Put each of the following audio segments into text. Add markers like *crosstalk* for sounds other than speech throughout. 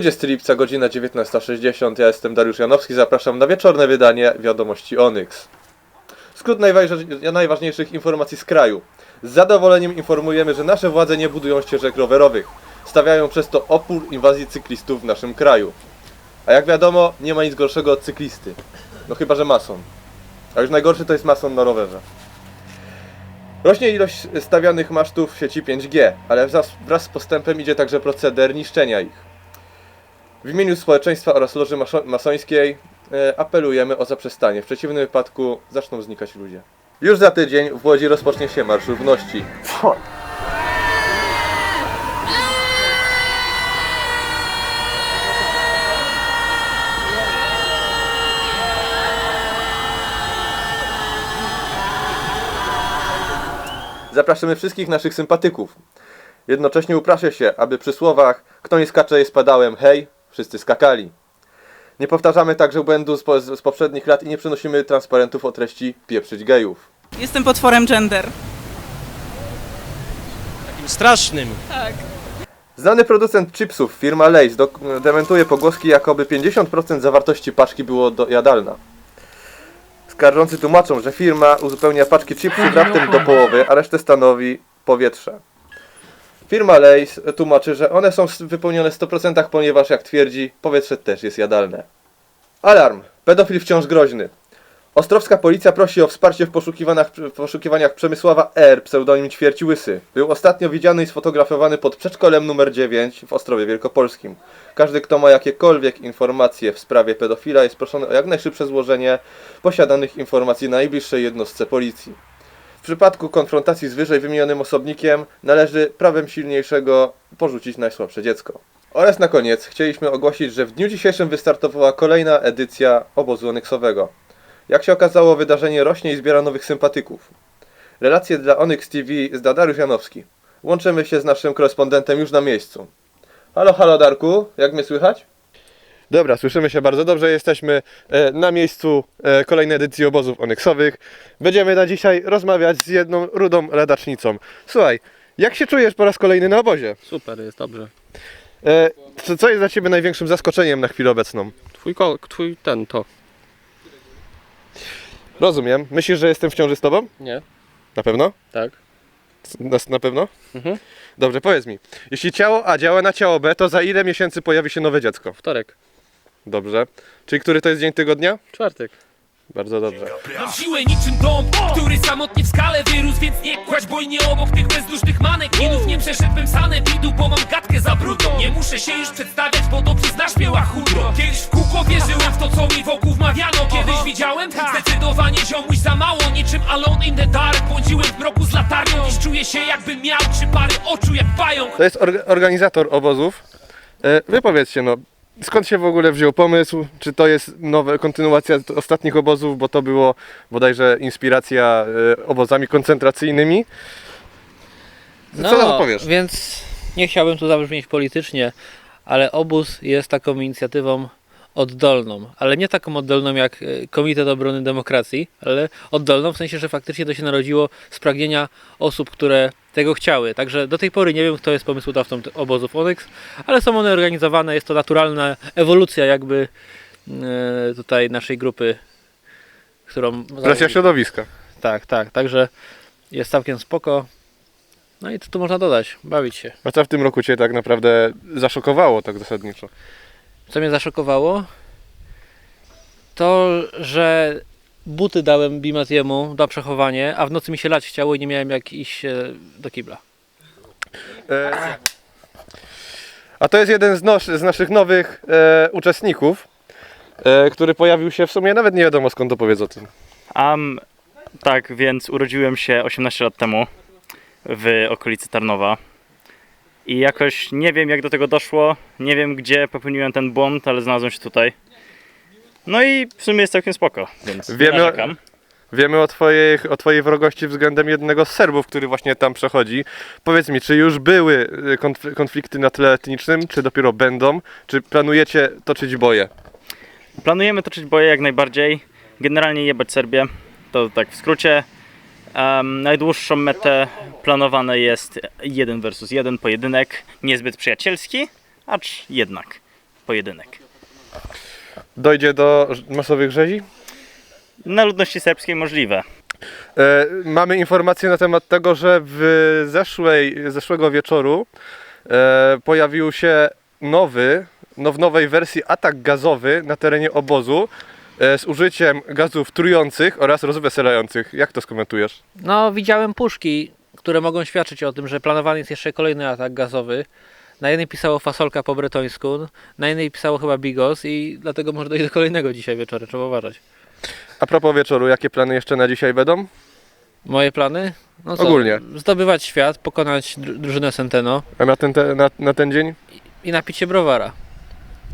20 lipca, godzina 19.60. Ja jestem Dariusz Janowski, zapraszam na wieczorne wydanie Wiadomości Onyx. Skrót najważniejszych- informacji z kraju. Z zadowoleniem informujemy, że nasze władze nie budują ścieżek rowerowych. Stawiają przez to opór inwazji cyklistów w naszym kraju. A jak wiadomo, nie ma nic gorszego od cyklisty. No chyba, że mason. A już najgorszy to jest mason na rowerze. Rośnie ilość stawianych masztów w sieci 5G, ale wraz z postępem idzie także proceder niszczenia ich. W imieniu społeczeństwa oraz loży masońskiej e, apelujemy o zaprzestanie. W przeciwnym wypadku zaczną znikać ludzie. Już za tydzień w Łodzi rozpocznie się Marsz Równości. Zapraszamy wszystkich naszych sympatyków. Jednocześnie upraszę się, aby przy słowach kto nie skacze jest padałem, hej, wszyscy skakali. Nie powtarzamy także błędu z, po, z poprzednich lat i nie przenosimy transparentów o treści pieprzyć gejów. Jestem potworem gender. Takim strasznym. Tak. Znany producent chipsów, firma Lay's, dementuje pogłoski, jakoby 50% zawartości paczki było do- jadalna. Skarżący tłumaczą, że firma uzupełnia paczki chipsów raptem do połowy, a resztę stanowi powietrze. Firma Lay's tłumaczy, że one są wypełnione w 100%, ponieważ jak twierdzi, powietrze też jest jadalne. Alarm! Pedofil wciąż groźny. Ostrowska policja prosi o wsparcie w poszukiwaniach, w poszukiwaniach Przemysława R, pseudonim Ćwierci Łysy. Był ostatnio widziany i sfotografowany pod przedszkolem numer 9 w Ostrowie Wielkopolskim. Każdy, kto ma jakiekolwiek informacje w sprawie pedofila jest proszony o jak najszybsze złożenie posiadanych informacji na najbliższej jednostce policji. W przypadku konfrontacji z wyżej wymienionym osobnikiem należy prawem silniejszego porzucić najsłabsze dziecko. Oraz na koniec chcieliśmy ogłosić, że w dniu dzisiejszym wystartowała kolejna edycja obozu onyxowego. Jak się okazało, wydarzenie rośnie i zbiera nowych sympatyków. Relacje dla Onyx TV zda Dariusz Janowski. Łączymy się z naszym korespondentem już na miejscu. Halo, halo Darku, jak mnie słychać? Dobra, słyszymy się bardzo dobrze. Jesteśmy e, na miejscu e, kolejnej edycji obozów onyksowych. Będziemy na dzisiaj rozmawiać z jedną rudą ladacznicą. Słuchaj, jak się czujesz po raz kolejny na obozie? Super, jest dobrze. E, co, co jest dla Ciebie największym zaskoczeniem na chwilę obecną? Twój, ko- twój ten, to. Rozumiem. Myślisz, że jestem w ciąży z Tobą? Nie? Na pewno? Tak. Na, na pewno? Mhm. Dobrze, powiedz mi. Jeśli ciało A działa na ciało B, to za ile miesięcy pojawi się nowe dziecko? Wtorek. Dobrze. Czyli który to jest dzień tygodnia? Czwartek. Bardzo dobrze. Mam siłę niczym dom, który samotnie w skale wyrósł Więc nie obok tych bezdusznych manekinów Nie przeszedłem sanepidu, bo mam gadkę za brudną Nie muszę się już przedstawiać, bo dobrze znasz mnie łachudro Kiedyś w kółko wierzyłem w to, co mi wokół wmawiano Kiedyś widziałem zdecydowanie ziomuś za mało Niczym alone in the dark, błądziłem w mroku z latarnią Dziś czuję się jakbym miał trzy pary oczu jak pająk To jest orga- organizator obozów. E, wypowiedzcie, no, skąd się w ogóle wziął pomysł? Czy to jest nowa kontynuacja ostatnich obozów, bo to było bodajże inspiracja e, obozami koncentracyjnymi? Co No, na to powiesz? więc nie chciałbym tu zabrzmieć politycznie, ale obóz jest taką inicjatywą oddolną, ale nie taką oddolną jak e, Komitet Obrony Demokracji, ale oddolną w sensie, że faktycznie to się narodziło z pragnienia osób, które tego chciały. Także do tej pory nie wiem, kto jest pomysłodawcą obozów Onyx, ale są one organizowane, jest to naturalna ewolucja jakby e, tutaj naszej grupy, którą... Presja środowiska. Tak, tak, także jest całkiem spoko. No i co tu można dodać? Bawić się. A co w tym roku Cię tak naprawdę zaszokowało tak zasadniczo? Co mnie zaszokowało? To, że buty dałem Bimatiemu na przechowanie, a w nocy mi się lać chciało i nie miałem jak iść e, do kibla. E, a to jest jeden z, nos, z naszych nowych e, uczestników, e, który pojawił się w sumie, nawet nie wiadomo skąd to powiedz o tym. Um, tak, więc urodziłem się 18 lat temu w okolicy Tarnowa. I jakoś nie wiem jak do tego doszło, nie wiem gdzie popełniłem ten błąd, ale znalazłem się tutaj. No i w sumie jest całkiem spoko, więc nie Wiemy- narzekam. Wiemy o twojej, o twojej wrogości względem jednego z Serbów, który właśnie tam przechodzi. Powiedz mi, czy już były y, konf- konflikty na tle etnicznym, czy dopiero będą? Czy planujecie toczyć boje? Planujemy toczyć boje jak najbardziej. Generalnie jebać Serbię, to tak w skrócie. Em, najdłuższą metę planowane jest jeden versus jeden pojedynek, niezbyt przyjacielski, acz jednak. pojedynek. Dojdzie do masowych rzezi? Na ludności serbskiej możliwe. E, mamy informację na temat tego, że w zeszłej, zeszłego wieczoru e, pojawił się nowy, no w nowej wersji atak gazowy na terenie obozu z użyciem gazów trujących oraz rozweselających. Jak to skomentujesz? No, widziałem puszki, które mogą świadczyć o tym, że planowany jest jeszcze kolejny atak gazowy. Na jednej pisało fasolka po bretońsku, na jednej pisało chyba bigos i dlatego może dojść do kolejnego dzisiaj wieczorem, trzeba uważać. A propos wieczoru, jakie plany jeszcze na dzisiaj będą? Moje plany? No co, Ogólnie. Zdobywać świat, pokonać dru- drużynę Centeno A na ten, te, na, na ten dzień? i napić się browara.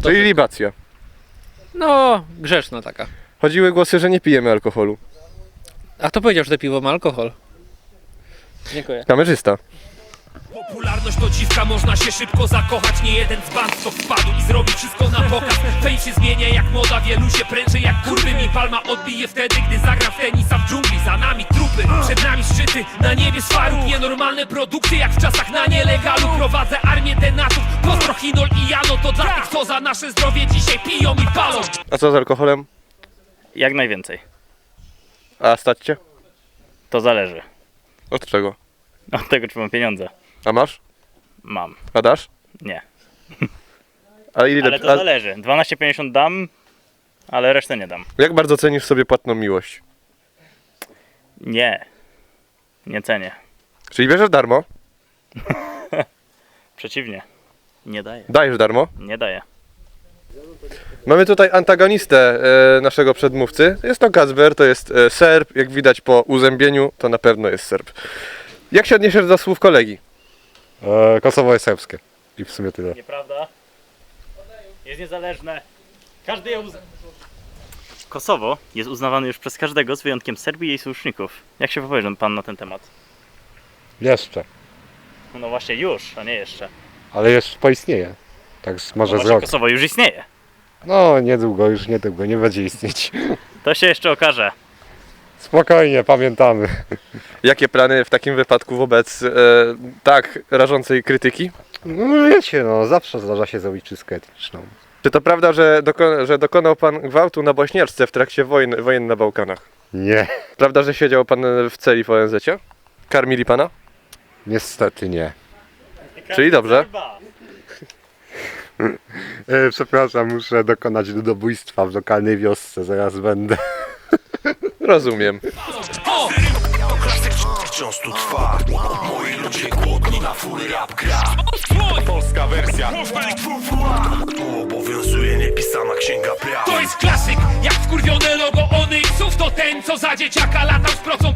To Czyli libacja. No, grzeczna taka. Chodziły głosy, że nie pijemy alkoholu. A kto powiedział, że to piwo ma alkohol? Dziękuję. Kamerzysta. Popularność to dziwka, można się szybko zakochać Nie jeden z band to wpadł i zrobi wszystko na pokaz Fame się zmienia jak moda, wielu się pręży jak kurwy Mi palma odbije wtedy, gdy zagram w tenisa w dżungli Za nami trupy, przed nami szczyty, na niebie szwarów Nienormalne produkty jak w czasach na nielegalu Prowadzę armię denatów, pozdro Hinol i Jano To dla tych, co za nasze zdrowie dzisiaj piją i palą A co z alkoholem? Jak najwięcej. A stać cię? To zależy. Od czego? Od tego, czy mam pieniądze. A masz? Mam. A dasz? Nie. *laughs* A ile, Ale to a, zależy. 12,50 dam, ale resztę nie dam. jak bardzo cenisz sobie płatną miłość? Nie. Nie cenię. Czyli bierzesz darmo? *laughs* Przeciwnie. Nie daję. Dajesz darmo? Nie daję. Mamy tutaj antagonistę e, naszego przedmówcy. Jest to Kacper, to jest e, Serb. Jak widać po uzębieniu, to na pewno jest Serb. Jak się odniesiesz do słów kolegi? E, Kosowo jest serbskie. I w sumie tyle. Nieprawda? Jest niezależne. Każdy je uzna... Kosowo jest uznawane już przez każdego z wyjątkiem Serbii i jej sojuszników. Jak się wypowie pan na ten temat? Jeszcze. No właśnie już, a nie jeszcze. Ale jeszcze poistnieje. Tak z- No może z właśnie rok. Kosowo już istnieje. No niedługo, już niedługo, nie będzie istnieć. To się jeszcze okaże. Spokojnie, pamiętamy. Jakie plany w takim wypadku wobec e, tak rażącej krytyki? No wiecie, no zawsze zdarza się zrobić czystkę etniczną. Czy to prawda, że, doko- że dokonał pan gwałtu na Bośniaczce w trakcie wojen, wojen na Bałkanach? Nie, Prawda, że siedział pan w celi w ONZ-cie? Karmili pana? niestety nie. Czyli dobrze. *laughs* E, przepraszam, muszę dokonać ludobójstwa w lokalnej wiosce, zaraz będę. Rozumiem. Wciąż tu trwa Moi ludzie głodni na full rap gra Polska wersja. Tu obowiązuje niepisana księga praw. To jest klasyk, jak wkurwione logo Onyxów To ten, co za dzieciaka latał z procą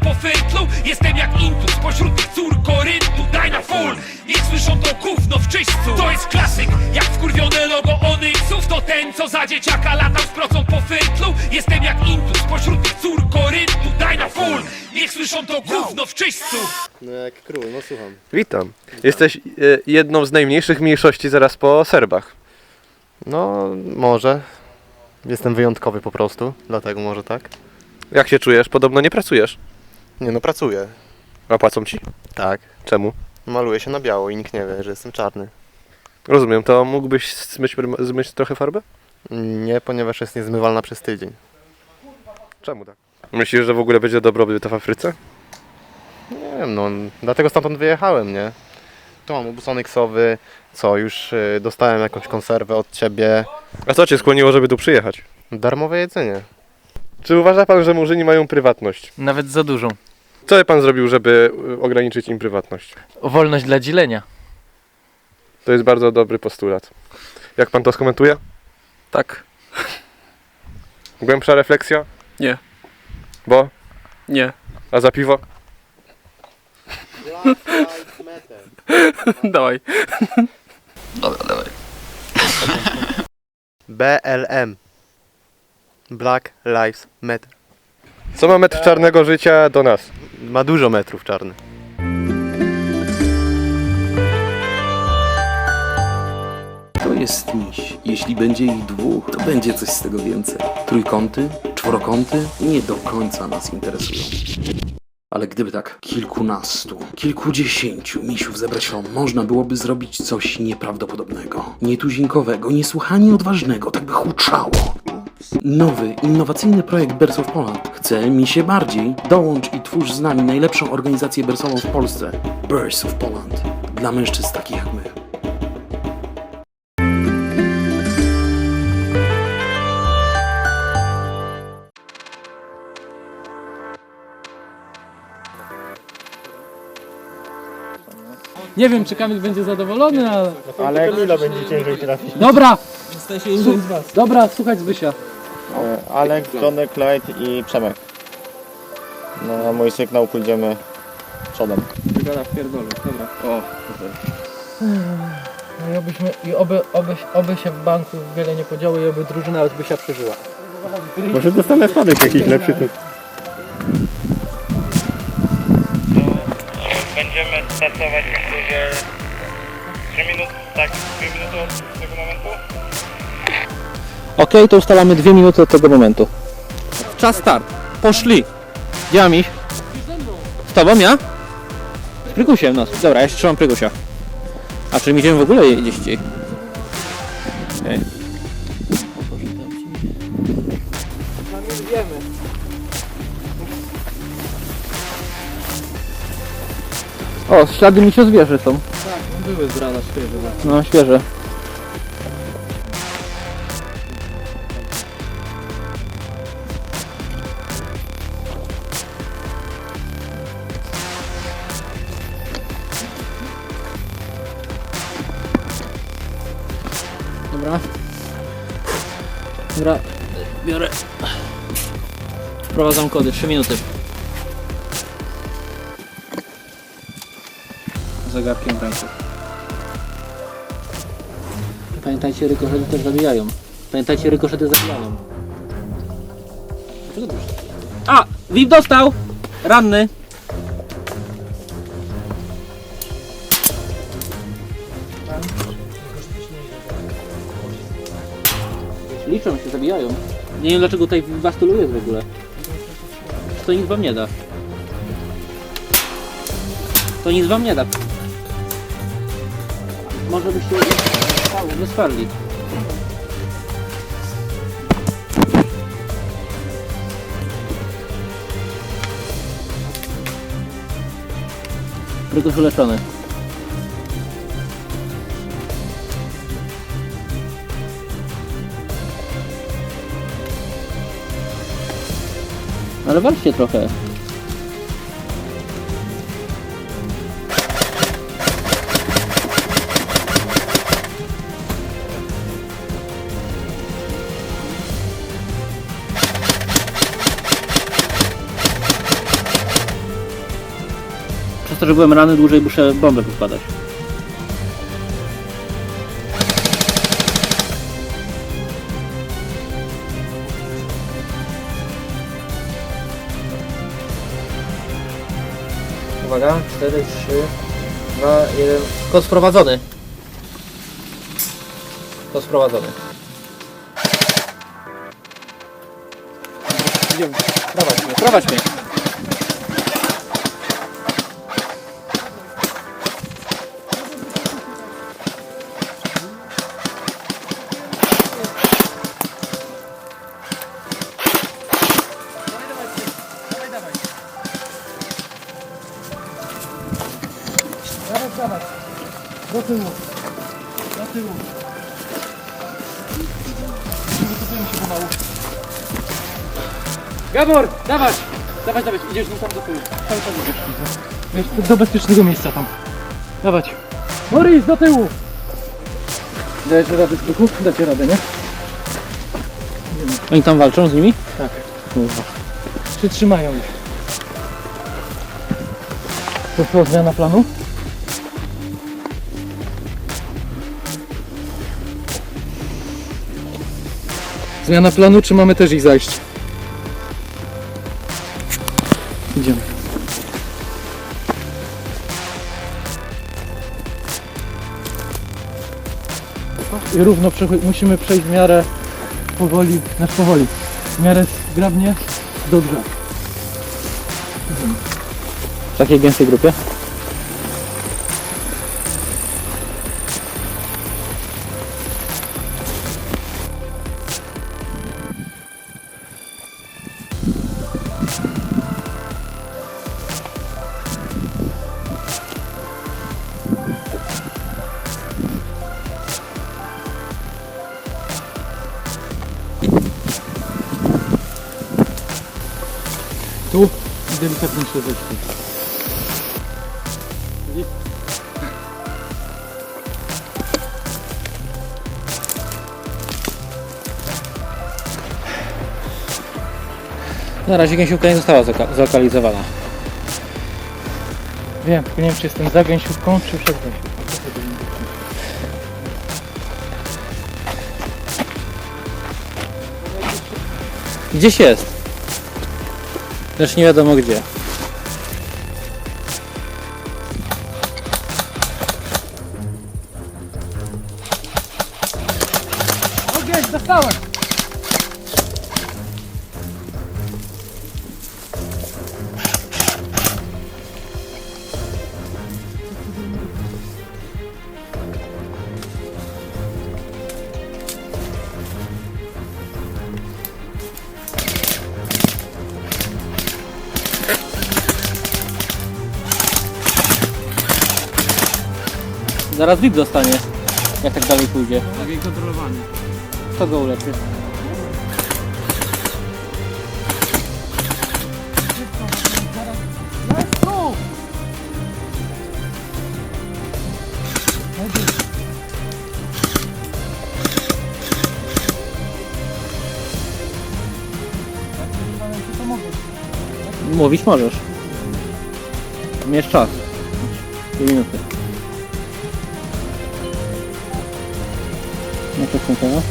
Jestem jak Intus, pośród tych cór Koryntu Daj na full, niech słyszą to gówno w czyśćcu To jest klasyk, jak wkurwione logo Onyxów To ten, co za dzieciaka latał z procą po fyrtlu Jestem jak Intus, pośród tych cór Koryntu Daj na full, niech słyszą to gówno w czyśćcu No jak król, no słucham. Witam. Jesteś e, jedną z najmniejszych mniejszości zaraz po Serbach. No może. Jestem wyjątkowy po prostu, dlatego może tak. Jak się czujesz? Podobno nie pracujesz. Nie no, pracuję. A płacą ci? Tak. Czemu? Maluję się na biało i nikt nie wie, że jestem czarny. Rozumiem, to mógłbyś zmyć, zmyć trochę farbę? Nie, ponieważ jest niezmywalna przez tydzień. Czemu tak? Myślisz, że w ogóle będzie dobrobyt w Afryce? Nie wiem, no dlatego stamtąd wyjechałem, nie? Tu mam obóz onyksowy, co już y, dostałem jakąś konserwę od ciebie. A co cię skłoniło, żeby tu przyjechać? Darmowe jedzenie. Czy uważa pan, że murzyni mają prywatność? Nawet za dużą. Co by pan zrobił, żeby y, ograniczyć im prywatność? Wolność dla dzielenia. To jest bardzo dobry postulat. Jak pan to skomentuje? Tak. Głębsza refleksja? Nie. Bo? Nie. A za piwo? *laughs* Dawaj. BLM. Black Lives Matter. Co ma metr czarnego życia do nas? Ma dużo metrów czarnych. To jest miś. Jeśli będzie ich dwóch, to będzie coś z tego więcej. Trójkąty, czworokąty nie do końca nas interesują. Ale gdyby tak kilkunastu, kilkudziesięciu misiów zebrać, to można byłoby zrobić coś nieprawdopodobnego, nietuzinkowego, niesłychanie odważnego, tak by huczało. Nowy, innowacyjny projekt of Poland chce mi się bardziej. Dołącz i twórz z nami najlepszą organizację bersową w Polsce. Birds of Poland. Dla mężczyzn takich jak my. Nie wiem, czy Kamil będzie zadowolony, ale... Ale ile będzie ciężej trafić? Dobra! Dobra, słuchać Zbysia. Alek, Johnny, Clyde i Przemek. No, na mój sygnał pójdziemy przodem. Dobra, pierdolę, dobra. O, No i obyśmy, i oby, oby, oby się w banku wiele nie podziało i oby drużyna Zbysia przeżyła. Może dostanę spadek jakiś lepszy tu. Będziemy myślę, że 3 minuty, tak, 2 minuty od tego momentu. Okej, to ustalamy dwie minuty od tego momentu. Czas start. Poszli. Gdzie mam iść? Z tobą ja? Z Prykusiem, no. Dobra, ja się trzymam Prykusia. A czy idziemy w ogóle gdzieś dzisiaj? Okej. O, ślady mi się zwierzy są. Były z rana świeże. No, świeże. Dobra. Dobra, biorę. Wprowadzam kody, 3 minuty. Zegarkiem w ręku. Pamiętajcie, rykoszety też zabijają. Pamiętajcie, rykoszety zabijają. Dlaczego A! VIP dostał! Ranny! Liczą się, zabijają. Nie wiem dlaczego tutaj was tylu jest w ogóle. To nic wam nie da? To nic wam nie da. Może byście wysparli. Rykosz uleczony. Ale walczcie trochę. To, że byłem rany, dłużej muszę bombę wykładać. Uwaga, 4, 3, 2, 1. Kod sprowadzony. Kod sprowadzony. Prowadź mnie, prowadź mnie. Gabor, dawać! Dawać, dawać, idziesz nim tam do tyłu. Cały czas idziesz. Wiesz, do bezpiecznego miejsca tam. Dawać. Morris, do tyłu! Dajecie radę z duchu? Dacie radę, nie? Oni tam walczą z nimi? Tak. Kurwa. Czy trzymają ich? To co, zmiana planu? Zmiana planu, czy mamy też ich zajść? Idziemy. I równo musimy przejść w miarę powoli, znaczy powoli, w miarę zgrabnie do drzew. Idziemy. takiej gęstej grupie? Delikatnie się zeszli. Na razie gęsiówka nie została zloka- zlokalizowana. Wiem, tylko nie wiem czy jestem za gęsiówką, czy przed gęsiówką. Gdzieś jest. Nie wiadomo gdzie. Zaraz VIP dostanie, jak tak dalej pójdzie. Ogień kontrolowany. Kto go uleczy? Mówić możesz. Miesz czas. Dwie minuty. No.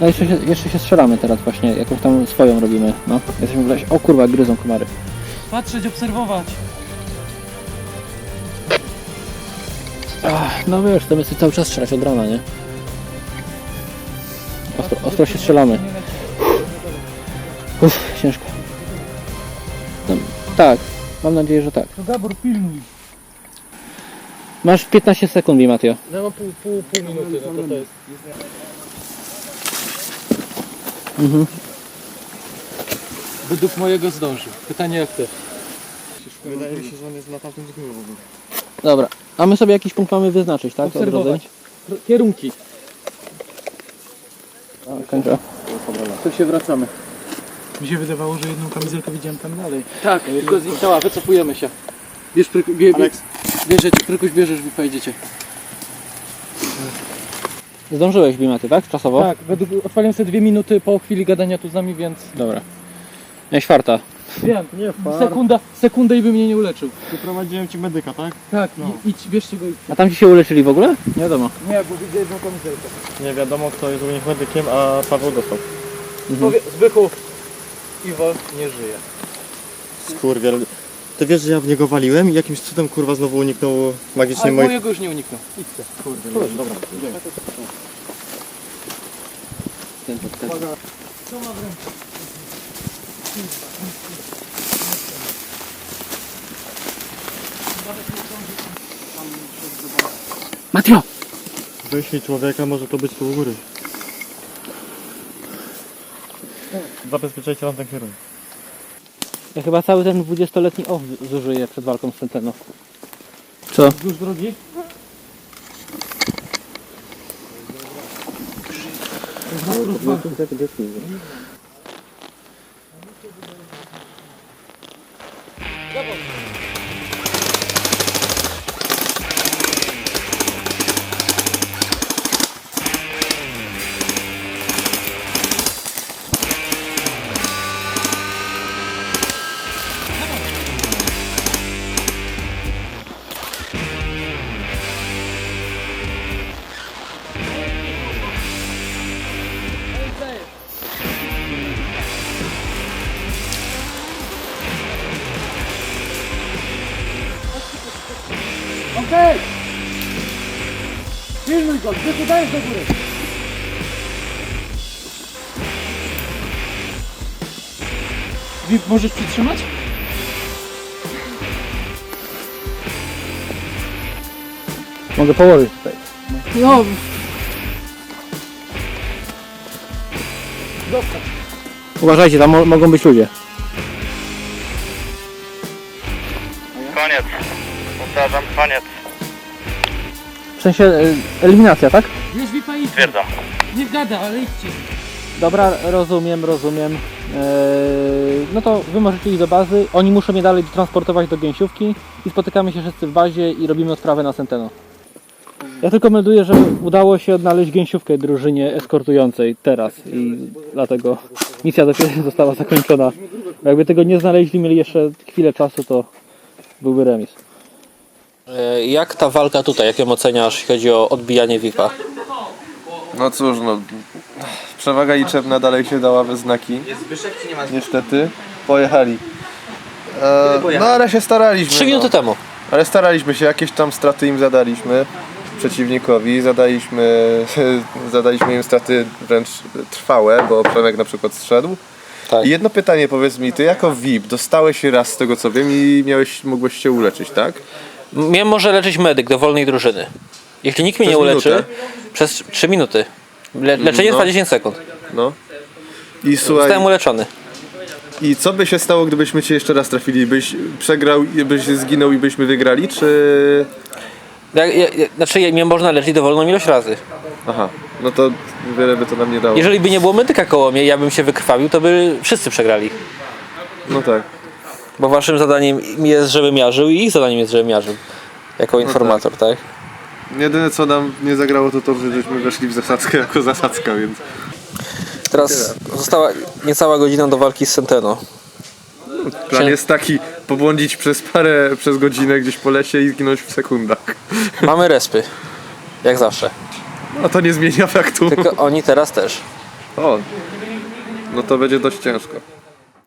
No jeszcze się, jeszcze się strzelamy teraz właśnie, jakąś tam swoją robimy, no. Jesteśmy w lesie. O kurwa, gryzą komary. Patrzeć, obserwować. Ach, no wiesz, to my sobie cały czas strzelać od rana, nie? Ostro, ostro się strzelamy. Uff, ciężko. No, tak, mam nadzieję, że tak. To Gabor pilnuj. Masz 15 sekund, Bi Mateo. No mam pół, pół, pół minuty, no to to jest. Mhm. Według mojego zdąży. Pytanie jak ty? Wydaje mi się, że on jest na tamtym zgórzu. Dobra, a my sobie jakiś punkt mamy wyznaczyć, tak? Obserwować. Kierunki. A, kończę. Tu się wracamy. Mi się wydawało, że jedną kamizelkę widziałem tam dalej. Tak, tylko zniknęła, wycofujemy się. Bierz, pryku, bie, bie, bierzecie, prykuś bierzesz, wy pojedziecie. Zdążyłeś, Bi Mateo, tak? Czasowo? Tak, według, odpaliłem sobie dwie minuty po chwili gadania tu z nami, więc... Dobra. Miałeś farta. Wiem, sekunda, sekundę i by mnie nie uleczył. Wyprowadziłem ci medyka, tak? Tak, i, idź, bierzcie go i... A tam ci się uleczyli w ogóle? Nie wiadomo. Nie, bo widzę jedną kamizelkę. Nie wiadomo kto jest u nich medykiem, a Paweł dostał. Powie, Zbychu, Iwo nie żyje. Skurwiel. Ty wiesz, że ja w niego waliłem i jakimś cudem kurwa znowu uniknął magicznie Ale moich... mojego już nie uniknął. Idźcie. Kurde, dobra. Mateo! Wyślij człowieka, może to być tu u góry. Zabezpieczajcie nam ten kierunek. Ja chyba cały ten 20-letni off zużyję przed walką z Centeno. Co? Już drogi? Okej! go, gdzie dajesz do góry? Możesz przytrzymać? Mogę położyć tutaj. No. Zostaw. Uważajcie, tam mo mogą być ludzie. Koniec. Powtarzam, koniec. W sensie e, eliminacja, tak? już mi pani Stwierdzam. nie gada, ale idźcie. Dobra, rozumiem, rozumiem. Eee, no to wy możecie iść do bazy, oni muszą mnie dalej transportować do gęsiówki i spotykamy się wszyscy w bazie i robimy odprawę na Centeno. Ja tylko melduję, że udało się odnaleźć gęsiówkę drużynie eskortującej teraz i dlatego misja dopiero została zakończona. Bo Jakby tego nie znaleźli, mieli jeszcze chwilę czasu, to byłby remis. E, Jak ta walka tutaj, jak ją oceniasz, jeśli chodzi o odbijanie VIP-a? No cóż, no. Przewaga liczebna dalej się dała we znaki. Niestety. Pojechali. E, no ale się staraliśmy. Trzy minuty no. temu. Ale staraliśmy się, jakieś tam straty im zadaliśmy przeciwnikowi, zadaliśmy, *laughs* zadaliśmy im straty wręcz trwałe, bo Przemek na przykład zszedł. Tak. I jedno pytanie powiedz mi, ty jako VIP dostałeś się raz z tego co wiem i miałeś, mogłeś się uleczyć, tak? Mnie może leczyć medyk dowolnej drużyny. Jeśli nikt mnie Przez nie uleczy, minutę? przez 3 minuty. Le leczenie No. trwa 10 sekund. No. I słuchaj, Zostałem uleczony. i co by się stało, gdybyśmy cię jeszcze raz trafili? Byś przegrał, i byś zginął i byśmy wygrali, czy... Ja, ja, ja, znaczy ja- mnie można leczyć dowolną ilość razy. Aha, no to wiele by to nam nie dało. Jeżeli by nie było medyka koło mnie, ja bym się wykrwawił, to by wszyscy przegrali. No tak. Bo waszym zadaniem jest, żebym ja żył i ich zadaniem jest, żebym ja żył. Jako informator, tak? Jedyne co nam nie zagrało to to, że żeśmy weszli w zasadzkę jako zasadzka, więc... Teraz została niecała godzina do walki z Centeno. Plan jest taki, pobłądzić przez parę, przez godzinę gdzieś po lesie i zginąć w sekundach. *laughs* Mamy respy. Jak zawsze. No to nie zmienia faktu. Tylko oni teraz też. O, no to będzie dość ciężko.